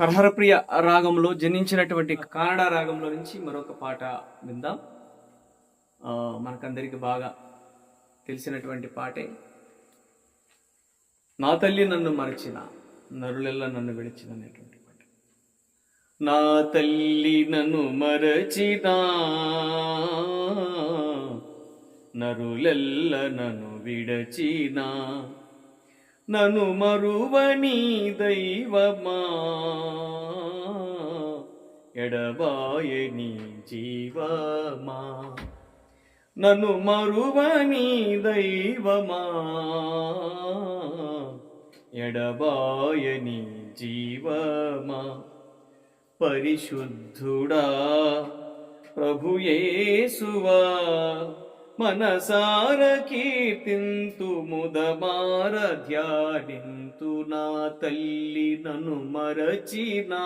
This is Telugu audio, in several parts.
హరహరప్రియ రాగంలో జనించినటువంటి కన్నడ రాగంలో నుంచి మరొక పాట విందాం. మనకందరికీ మనకందరికి బాగా తెలిసినటువంటి పాటే. నా తల్లి నన్ను మరచిన నరులెల్ల నన్ను విడిచిన అనేటువంటి పాట. నా తల్లి నన్ను మరచిన నరులెల్ల నన్ను విడచినా నను మరువని దైవమా? ఎడబాయని జీవమా? నను మరువని దైవమా? ఎడబాయని జీవమా? పరిశుద్ధుడా ప్రభుయేసువా మనసార కీర్తింతు ముదమార ధ్యానింతు నా తల్లి నను మరచినా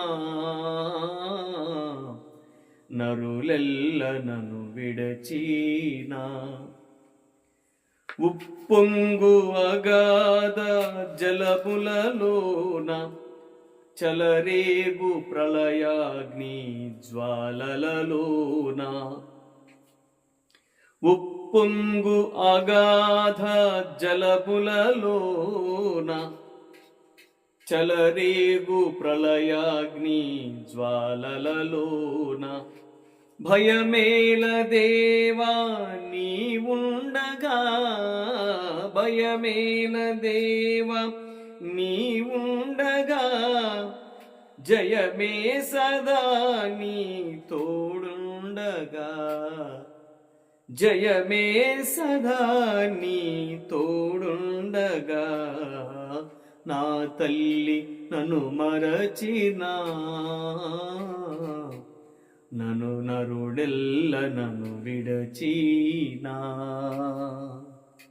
నరులెల్ల నను విడచీనా ఉప్పొంగు అగాధ జలములలోన చలరేగు ప్రళయాగ్ని జ్వాలలలోన ఉప్పొంగు అగాధ జలములలోన చలరేగు ప్రళయాగ్ని జ్వాలలలోన. భయమేల దేవా నీ ఉండగా భయమేల దేవా నీ ఉండగా జయమే సదా నీ తోడుండగా. జయమే సదా నీ తోడుండగా. నా తల్లి నన్ను మరచినా. నను నరుడెల్ల నను విడచీనా.